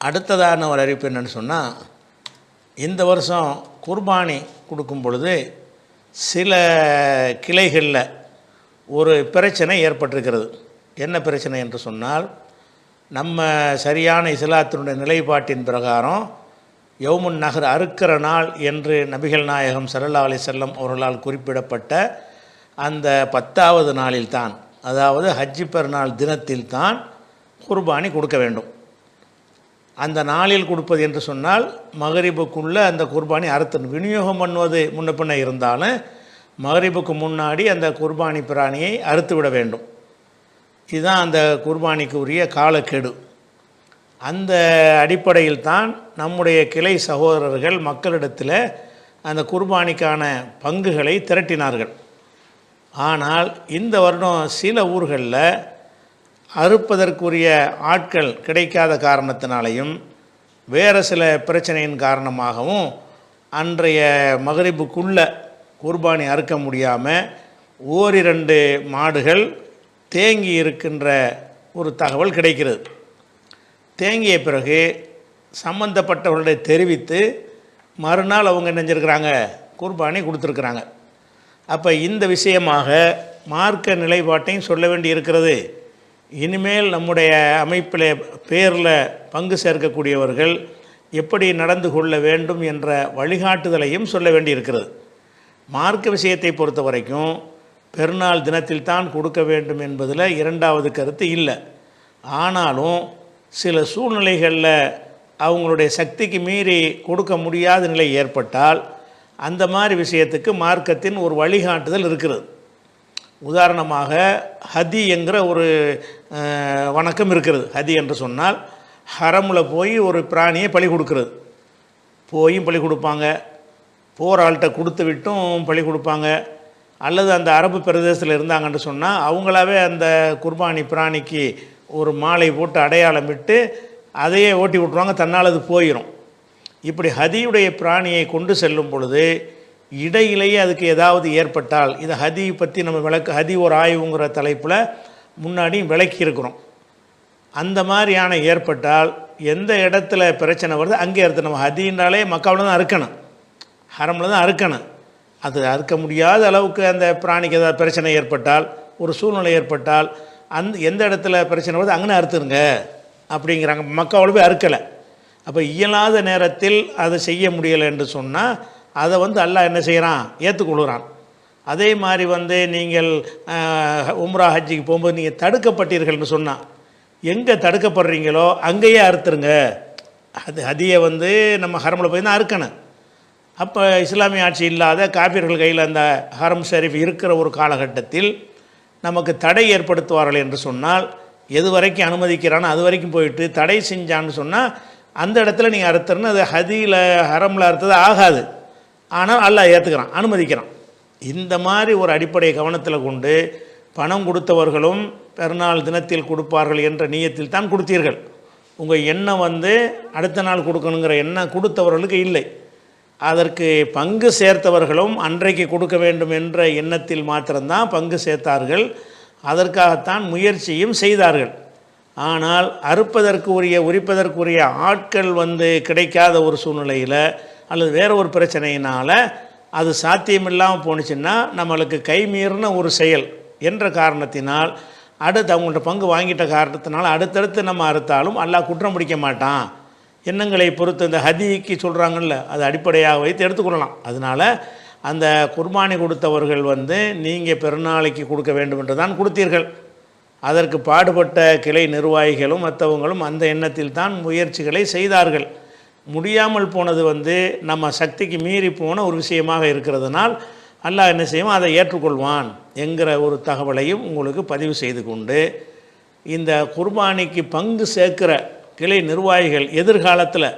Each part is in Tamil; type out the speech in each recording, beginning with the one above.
அடுத்ததான ஒரு அறிவிப்பு என்னென்னு சொன்னால் இந்த வருஷம் குர்பானி கொடுக்கும் பொழுது சில கிளைகளில் ஒரு பிரச்சனை ஏற்பட்டிருக்கிறது. என்ன பிரச்சனை என்று சொன்னால் நம்ம சரியான இஸ்லாத்தினுடைய நிலைப்பாட்டின் பிரகாரம் யவுமுன் நகர் அறுக்கிற நாள் என்று நபிகள் நாயகம் ஸல்லல்லாஹு அலி செல்லம் அவர்களால் குறிப்பிடப்பட்ட அந்த பத்தாவது நாளில்தான் அதாவது ஹஜ்ஜி பெருநாள் தினத்தில்தான் குர்பானி கொடுக்க வேண்டும். அந்த நாளில் கொடுப்பது என்று சொன்னால் மகரிபுக்குள்ளே அந்த குர்பானி அறுத்தணும் விநியோகம் பண்ணுவது முன்ன பின்ன இருந்தாலும் மகரிபுக்கு முன்னாடி அந்த குர்பானி பிராணியை அறுத்து விட வேண்டும். இதுதான் அந்த குர்பானிக்கு உரிய காலக்கெடு. அந்த அடிப்படையில் தான் நம்முடைய கிளை சகோதரர்கள் மக்களிடத்தில் அந்த குர்பானிக்கான பங்குகளை திரட்டினார்கள். ஆனால் இந்த வருடம் சில ஊர்களில் அறுப்பதற்குரிய ஆட்கள் கிடைக்காத காரணத்தினாலையும் வேறு சில பிரச்சனையின் காரணமாகவும் அன்றைய மகரிப்புக்குள்ள குர்பானி அறுக்க முடியாமல் ஓரிரண்டு மாடுகள் தேங்கி இருக்கின்ற ஒரு தகவல் கிடைக்கிறது. தேங்கிய பிறகு சம்பந்தப்பட்டவர்களை தெரிவித்து மறுநாள் அவங்க என்ன குர்பானி கொடுத்துருக்குறாங்க. அப்போ இந்த விஷயமாக மார்க்க நிலைப்பாட்டையும் சொல்ல வேண்டி இருக்கிறது இனிமேல் நம்முடைய அமைப்பில் பேரில் பங்கு சேர்க்கக்கூடியவர்கள் எப்படி நடந்து கொள்ள வேண்டும் என்ற வழிகாட்டுதலையும் சொல்ல வேண்டியிருக்கிறது. மார்க்க விஷயத்தை பொறுத்த வரைக்கும் பெருநாள் தினத்தில் தான் கொடுக்க வேண்டும் என்பதில் இரண்டாவது கருத்து இல்லை. ஆனாலும் சில சூழ்நிலைகளில் அவங்களுடைய சக்திக்கு மீறி கொடுக்க முடியாத நிலை ஏற்பட்டால் அந்த மாதிரி விஷயத்துக்கு மார்க்கத்தின் ஒரு வழிகாட்டுதல் இருக்கிறது. உதாரணமாக ஹதி என்கிற ஒரு வணக்கம் இருக்கிறது. ஹதி என்று சொன்னால் ஹரமில் போய் ஒரு பிராணியை பழி கொடுக்கறது. போயும் பழி கொடுப்பாங்க. போகிற ஆள்கிட்ட கொடுத்து விட்டும் பழி கொடுப்பாங்க. அல்லது அந்த அரபு பிரதேசத்தில் இருந்தாங்கன்னு சொன்னால் அவங்களாவே அந்த குர்பானி பிராணிக்கு ஒரு மாலை போட்டு அடையாளம் விட்டு அதையே ஓட்டி விட்ருவாங்க தன்னால் அது போயிடும் இப்படி ஹதியுடைய பிராணியை கொண்டு செல்லும் பொழுது இடையிலேயே அதுக்கு ஏதாவது ஏற்பட்டால் இது ஹதி பற்றி நம்ம விளக்கு ஹதி ஒரு ஆய்வுங்கிற தலைப்பில் முன்னாடியும் விளக்கி இருக்கிறோம் அந்த மாதிரியான ஏற்பட்டால் எந்த இடத்துல பிரச்சனை வருது அங்கே அறுத்து நம்ம ஹதின்றாலே மக்காவில் தான் அறுக்கணும். ஹரமில் தான் அறுக்கணும். அது அறுக்க முடியாத அளவுக்கு அந்த பிராணிக்கு ஏதாவது பிரச்சனை ஏற்பட்டால் ஒரு சூழ்நிலை ஏற்பட்டால் அந்த எந்த இடத்துல பிரச்சனை வருது அங்கே அறுத்துருங்க அப்படிங்கிறாங்க. மக்காவில் போய் அறுக்கலை. அப்போ இயலாத நேரத்தில் அதை செய்ய முடியலை என்று சொன்னால் அதை வந்து அல்லாஹ் என்ன செய்கிறான் ஏற்றுக்கொள்கிறான் அதே மாதிரி வந்து நீங்கள் உம்ரா ஹஜ்ஜிக்கு போகும்போது நீங்கள் தடுக்கப்பட்டீர்கள்னு சொன்னால் எங்கே தடுக்கப்படுறீங்களோ அங்கேயே அறுத்துருங்க. அது ஹதியை வந்து நம்ம ஹரமில் போய் தான் அறுக்கணும். அப்போ இஸ்லாமிய ஆட்சி இல்லாத காப்பியர்கள் கையில் அந்த ஹரம் ஷரீஃப் இருக்கிற ஒரு காலகட்டத்தில் நமக்கு தடை ஏற்படுத்துவார்கள் என்று சொன்னால் எது வரைக்கும் அனுமதிக்கிறானோ அது வரைக்கும் போயிட்டு தடை செஞ்சான்னு சொன்னால் அந்த இடத்துல நீங்கள் அறுத்துறன்னு அது ஹதியில் ஹரமில் அறுத்தது ஆகாது. ஆனால் அல்லாஹ் ஏற்றுக்கிறான் அனுமதிக்கிறான். இந்த மாதிரி ஒரு அடிப்படை கவனத்தில் கொண்டு பணம் கொடுத்தவர்களும் பெருநாள் தினத்தில் கொடுப்பார்கள் என்ற நீயத்தில் தான் கொடுத்தீர்கள். உங்கள் எண்ணம் வந்து அடுத்த நாள் கொடுக்கணுங்கிற எண்ணம் கொடுத்தவர்களுக்கு இல்லை. அதற்கு பங்கு சேர்த்தவர்களும் அன்றைக்கு கொடுக்க வேண்டும் என்ற எண்ணத்தில் மாத்திரம்தான் பங்கு சேர்த்தார்கள். அதற்காகத்தான் முயற்சியும் செய்தார்கள். ஆனால் அறுப்பதற்குரிய உரிப்பதற்குரிய ஆட்கள் வந்து கிடைக்காத ஒரு சூழ்நிலையில் அல்லது வேறு ஒரு பிரச்சனையினால் அது சாத்தியமில்லாமல் போணுச்சுன்னா நம்மளுக்கு கைமீறின ஒரு செயல் என்ற காரணத்தினால் அடுத்து அவங்கள்ட்ட பங்கு வாங்கிட்ட காரணத்தினால் அடுத்தடுத்து நம்ம அறுத்தாலும் அல்லாஹ் குற்றம் பிடிக்க மாட்டான். எண்ணங்களை பொறுத்து இந்த ஹதிக்கு சொல்கிறாங்கல்ல அது அடிப்படையாக வைத்து எடுத்துக்கொள்ளலாம். அதனால் அந்த குர்பானி கொடுத்தவர்கள் வந்து நீங்கள் பெருநாளைக்கு கொடுக்க வேண்டும் என்று தான் கொடுத்தீர்கள். அதற்கு பாடுபட்ட கிளை நிர்வாகிகளும் மற்றவங்களும் அந்த எண்ணத்தில் தான் முயற்சிகளை செய்தார்கள். முடியாமல் போனது வந்து நம்ம சக்திக்கு மீறி போன ஒரு விஷயமாக இருக்கிறதுனால் அல்லாஹ் என்ன செய்வோம் அதை ஏற்றுக்கொள்வான் என்கிற ஒரு தகவலையும் உங்களுக்கு பதிவு செய்து கொண்டு இந்த குர்பானிக்கு பங்கு சேர்க்கிற கிளை நிர்வாகிகள் எதிர்காலத்தில்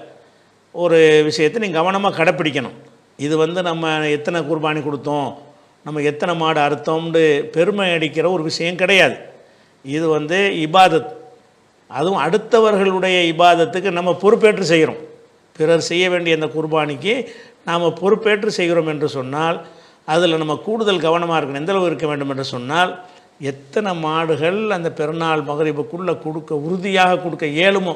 ஒரு விஷயத்தை நீங்கள் கவனமாக கடைப்பிடிக்கணும். இது வந்து நம்ம எத்தனை குர்பானி கொடுத்தோம் நம்ம எத்தனை மாடு அறுத்தோம்னு பெருமை அடிக்கிற ஒரு விஷயம் கிடையாது. இது வந்து இபாதத். அதுவும் அடுத்தவர்களுடைய இபாதத்துக்கு நம்ம பொறுப்பேற்று செய்கிறோம். பிறர் செய்ய வேண்டிய அந்த குர்பானிக்கு நாம் பொறுப்பேற்று செய்கிறோம் என்று சொன்னால் அதில் நம்ம கூடுதல் கவனமாக இருக்கணும். எந்தளவு இருக்க வேண்டும் என்று சொன்னால் எத்தனை மாடுகள் அந்த பெருநாள் மகரிபுக்குள்ளே கொடுக்க உறுதியாக கொடுக்க இயலுமோ?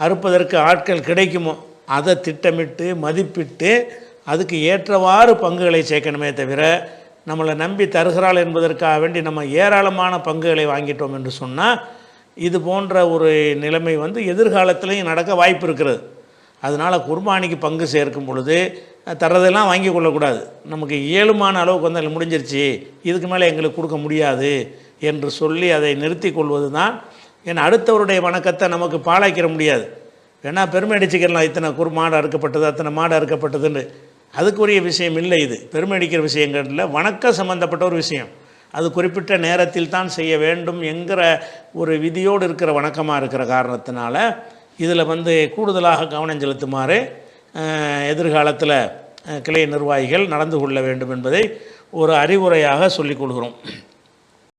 அறுப்பதற்கு ஆட்கள் கிடைக்குமோ? அதை திட்டமிட்டு மதிப்பிட்டு அதுக்கு ஏற்றவாறு பங்குகளை சேர்க்கணுமே தவிர நம்மளை நம்பி தருகிறாள் என்பதற்காக வேண்டி நம்ம ஏராளமான பங்குகளை வாங்கிட்டோம் என்று சொன்னால் இது போன்ற ஒரு நிலைமை வந்து எதிர்காலத்திலையும் நடக்க வாய்ப்பு இருக்கிறது. அதனால் குர்பானிக்கு பங்கு சேர்க்கும் பொழுது தர்றதெல்லாம் வாங்கி கொள்ளக்கூடாது. நமக்கு இயலுமான அளவுக்கு வந்து அதில் முடிஞ்சிருச்சு இதுக்கு மேலே எங்களுக்கு கொடுக்க முடியாது என்று சொல்லி அதை நிறுத்தி கொள்வது தான் ஏன்னா அடுத்தவருடைய வணக்கத்தை நமக்கு பாழாக்கிற முடியாது. வேணா பெருமை அடிச்சுக்கலாம் இத்தனை குறு மாடு அறுக்கப்பட்டது அத்தனை மாடு அறுக்கப்பட்டதுன்னு. அதுக்குரிய விஷயம் இல்லை இது. பெருமை அடிக்கிற விஷயங்கள்ல வணக்கம் சம்மந்தப்பட்ட ஒரு விஷயம். அது குறிப்பிட்ட நேரத்தில் தான் செய்ய வேண்டும் என்கிற ஒரு விதியோடு இருக்கிற வணக்கமாக இருக்கிற காரணத்தினால இதில் வந்து கூடுதலாக கவனம் செலுத்துமாறு எதிர்காலத்தில் கிளை நிர்வாகிகள் நடந்து கொள்ள வேண்டும் என்பதை ஒரு அறிவுரையாக சொல்லிக் கொள்கிறோம்.